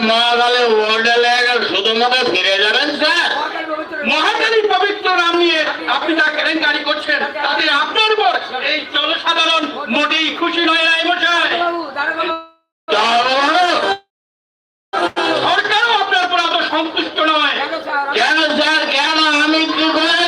মহাকালে শুধুমাত্র ফিরে যাবেন, স্যার? মহাকালী পবিত্র নাম নিয়ে আপনি যা কেলেঙ্কারি করছেন, তাতে আপনার উপর এই জনসাধারণ মোটেই খুশি নয় নাই মশাই সরকারও আপনার উপর এত সন্তুষ্ট নয়। কেন, স্যার? কেন? আমি কি করেছি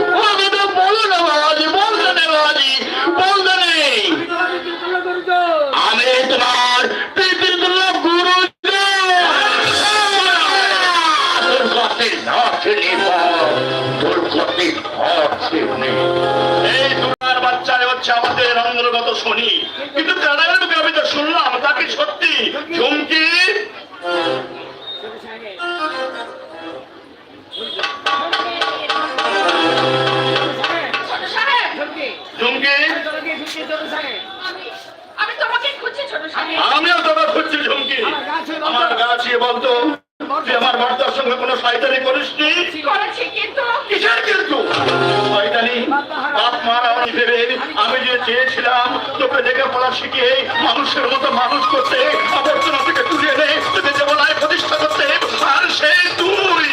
আমিও তোমার খুঁজছি ঝুমকি। আমার গাছে বলতো। তুই আমার বার্তার সঙ্গে কোনো শয়তানি করেছি কিন্তু কিসের কিন্তু? শয়তানি বাপ মারা আমি ভেবে আমি যে চেয়েছিলাম তোকে লেখাপড়া শিখে মানুষের মতো মানুষ করতে আবর্জনা থেকে তুলে এনে তোকে জীবনায় প্রতিষ্ঠা করতে আর সেই তুই।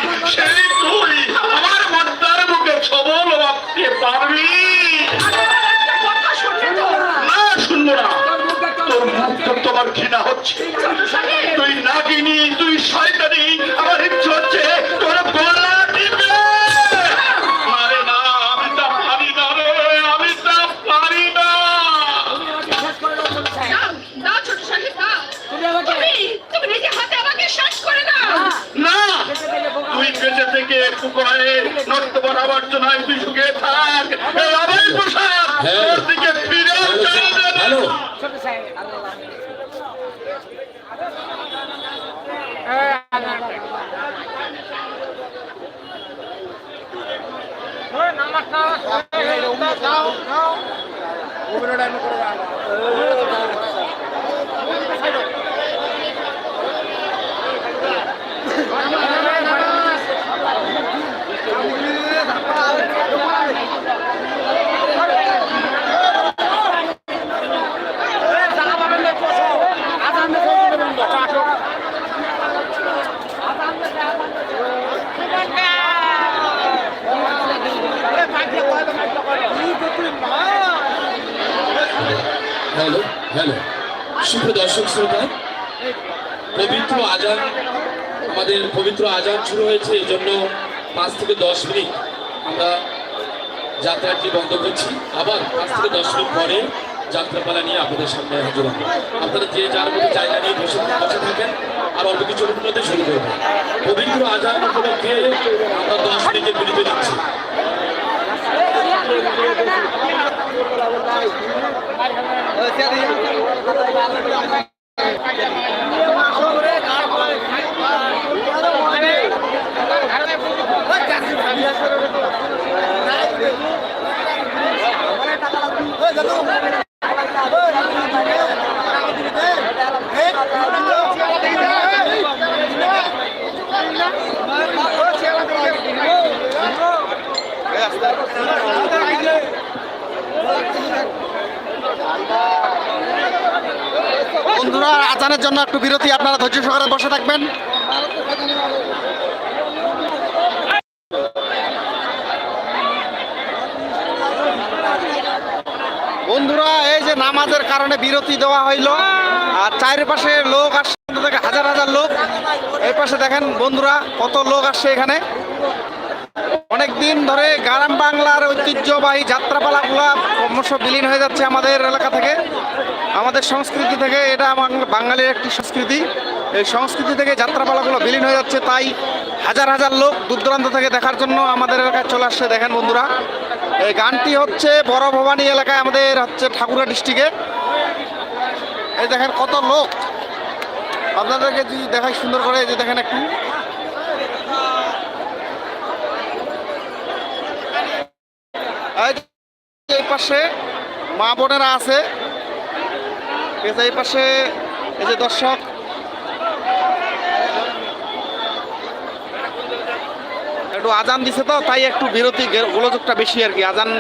থেকে পুকুরে নর্তমান আবর্জনায় তুই সুখে থাক। এই পোশাক তোর দিকে ফিরে হ্যালো ছোট সাহেব হ্যালো হ্যালো শুভ দর্শক শ্রোতা পবিত্র আজান, আমাদের পবিত্র আজান শুরু হয়েছে, এই জন্য পাঁচ থেকে দশ মিনিট আমরা যাত্রাটি বন্ধ করছি। আবার পাঁচ থেকে দশ মিনিট পরে যাত্রাপালা নিয়ে আপনাদের সামনে হাজির হব। আপনারা যে যার মতো জায়গা নিয়ে বসে বসে থাকেন, আর অল্প কিছু মধ্যে শুরু করব। পবিত্র আজান উপলক্ষে আমরা দশ মিনিটের বিরতি দিচ্ছি Siap, siap, siap. বন্ধুরা জন্য একটু বিরতি, আপনারা ধৈর্য সহকারে বসে থাকবেন। বন্ধুরা, এই যে নামাজের কারণে বিরতি দেওয়া হইল, আর চারিপাশে লোক আসছে, হাজার হাজার লোক। এই পাশে দেখেন বন্ধুরা, কত লোক আসছে এখানে। অনেক দিন ধরে গ্রাম বাংলার ঐতিহ্যবাহী যাত্রাপালাগুলো ক্রমশ বিলীন হয়ে যাচ্ছে আমাদের এলাকা থেকে, আমাদের সংস্কৃতি থেকে। এটা বাঙালির একটি সংস্কৃতি। এই সংস্কৃতি থেকে যাত্রাপালাগুলো বিলীন হয়ে যাচ্ছে, তাই হাজার হাজার লোক দূর দূরান্ত থেকে দেখার জন্য আমাদের এলাকায় চলে আসছে। দেখেন বন্ধুরা, এই গানটি হচ্ছে বড় ভবানী এলাকায় আমাদের হচ্ছে ঠাকুরা ডিস্ট্রিক্টে। এই দেখেন কত লোক। আপনাদেরকে যদি দেখাই সুন্দর করে যে দেখেন একটু। এই পাশে মা বোনেরা আছে। এই পাশে এই যে দর্শক। একটু আজান দিছে তো, তাই একটু বিরতি গোলযোগটা বেশি আর কি। আজান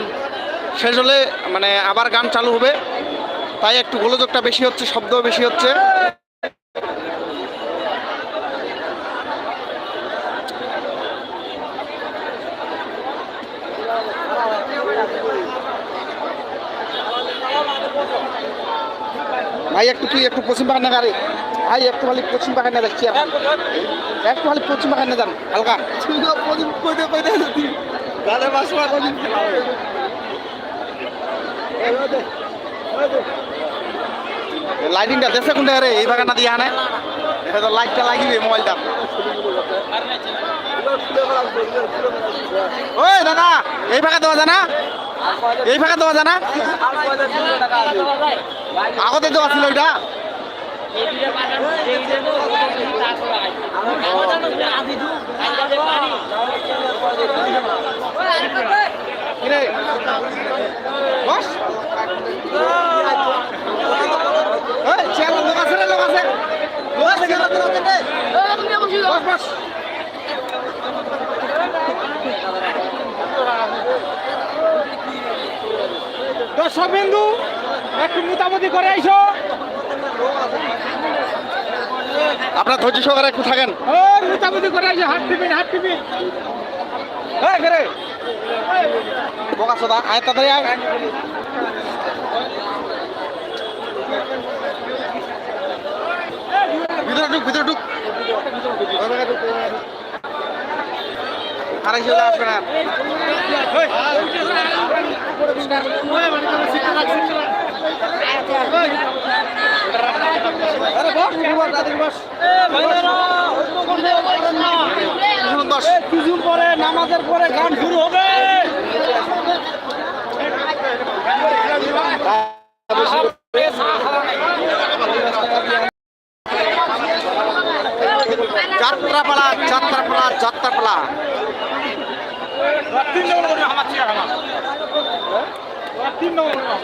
শেষ হলে মানে আবার গান চালু হবে। তাই একটু গোলযোগটা বেশি হচ্ছে শব্দ বেশি হচ্ছে। ভাই, একটু তুই একটু পশ্চিম বাগানে গাড়ি। ভাই, একটু খালি পশ্চিম বাগানে যাচ্ছি একটু খালি পশ্চিম বাগানে যান, হালকা। লাইটিংটা দেশে কোনটা রে? এই বাগানা দিয়ে আনে। এটা তো লাইটটা লাগিবে মোবাইলটা ওই দাদা, এই ফাঁকা দেওয়া জানা এই ফাঁকা দেওয়া জানা আগতে দেওয়া ছিল ওইটা লোক আছে লোক আছে। লোক আছে চেয়ারের লোক আছে রে। বস বস দর্শক বিন্দু একটু মোটামুটি করে আইসো। আপনার ধৈর্য সহকারে একটু থাকেন। ও মোটামুটি করে আইসো হাত টিপিন হাত টিপিন এই করে বোকা সোদা আয় তাড়াতাড়ি আয়। ভিতরে ঢুক ভিতরে ঢুক ওই জায়গায় ঢুক, ওই জায়গায় ঢুক। আড়াইশো টাকা আসবে না আরে বস, তুই বস, তাড়াতাড়ি বস। কিছুক্ষণ বস। কিছুদিন পরে নামাজের পরে গান শুরু হবে যাত্রাপালা যাত্রাপালা যাত্রাপালা তিন নম্বর করে আমার চেয়ার আমার তিন নম্বর করে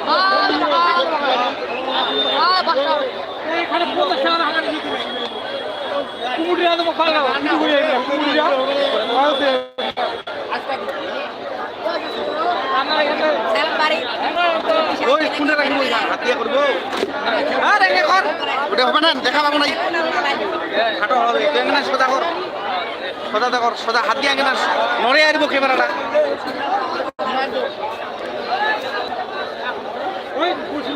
এইখানে পঞ্চাশ টাকা না হাজার কুমুটিয়া দেবো খাওয়া এখানে ওই কোনটা রাখব হাত দিয়ে করব। হ্যাঁ রেখে কর ওটা হবে না দেখা পাবো নাই। খাটো হবে তুই এখানে সোজা কর। সোজা কর সোজা হাত দিয়ে এখানে নড়ে আসব ক্যামেরাটা। ওই বসি।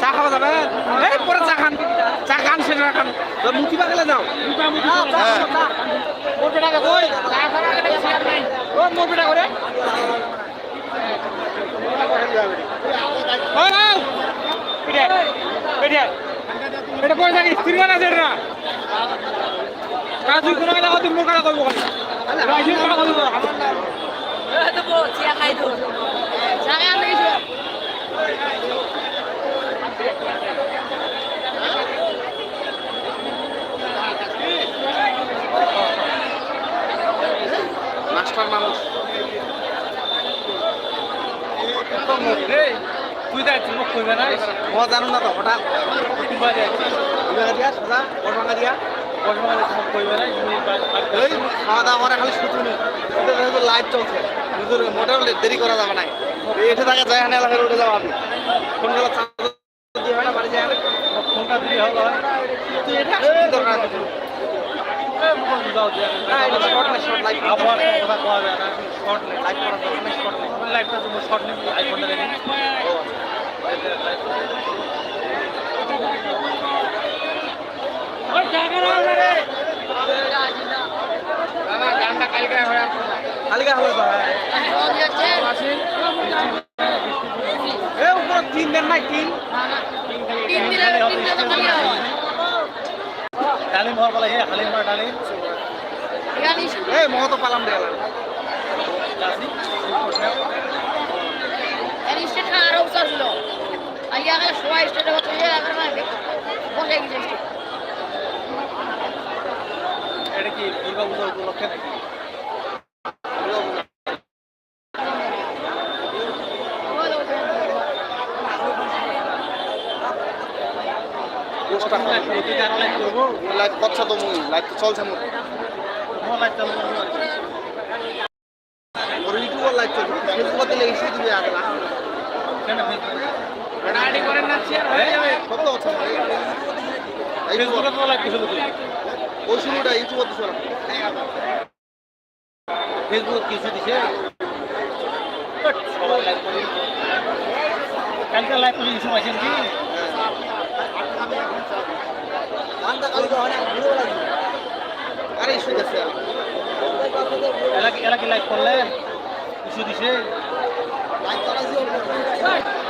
চা খাওয়া যাবে এই পরে চা খান চা খান সেটা খান মুখি পাগলে যাও হ্যাঁ মোট ও করে এটা কই থাকি তিরমান আছে এটা কাজু কোন কথা কইব খালি রাইছে কথা কইব আমার মাস্টার মানুষ তুই দেখ মুখ কইবে না। ও জানো না তো হঠাৎ। বিভাগা দিয়া সোজা বসভাঙ্গা দিয়া বর্তমানে মুখ কইবে না এই খাওয়া দাওয়া করে খালি শুধু লাইভ চলছে বুঝুর মোটেও দেরি করা যাবে না। এঠে থাকে যায় হানে এলাকায় উঠে যাব আমি কোন গেলে দিয়ে হয় না বাড়ি যায় না ফোনটা দিয়ে হলো তুই এটা দরকার কালিকা হবে তিন দেন নাই তিন ডালিম হওয়ার বলে, হে হালিম হওয়ার ডালিম। এই মহতো পালাম রে। এটা কি দুর্গা পূজা উপলক্ষে নাকি? করব লাইভ করছে তো মুই লাইভ তো চলছে কি। মোর ইউটিউবার লাইভ চলছে, ফেসবুকে দিলে ইস্যু দিবে আগে না আইডি করেন না শেয়ার হয়ে যাবে কত আছে ফেসবুকে তো ওই সবাই লাইক করি পাইছেন কি আরে ইস্যু এলাকি এলাকি লাইক করলেন ইস্যু দিছে? কালকে রাতে